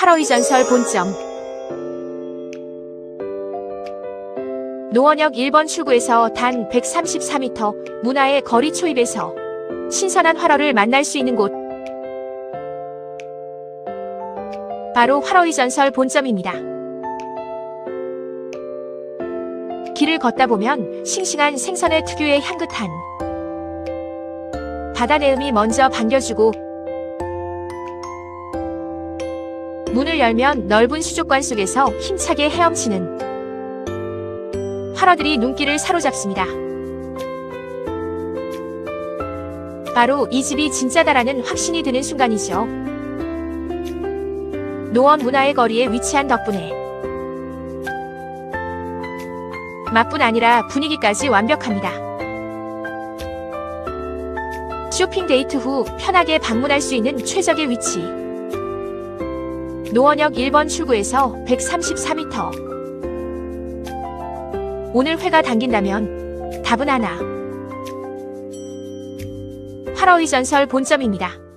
8호의 전설 본점 노원역 1번 출구에서 단 134m 문화의 거리 초입에서 신선한 활어를 만날 수 있는 곳 바로 활어의 전설 본점입니다. 길을 걷다 보면 싱싱한 생선의 특유의 향긋한 바다 내음이 먼저 반겨주고 문을 열면 넓은 수족관 속에서 힘차게 헤엄치는 활어들이 눈길을 사로잡습니다. 바로 이 집이 진짜다라는 확신이 드는 순간이죠. 노원 문화의 거리에 위치한 덕분에 맛뿐 아니라 분위기까지 완벽합니다. 쇼핑 데이트 후 편하게 방문할 수 있는 최적의 위치. 노원역 1번 출구에서 134m. 오늘 회가 당긴다면 답은 하나. 8호의 전설 본점입니다.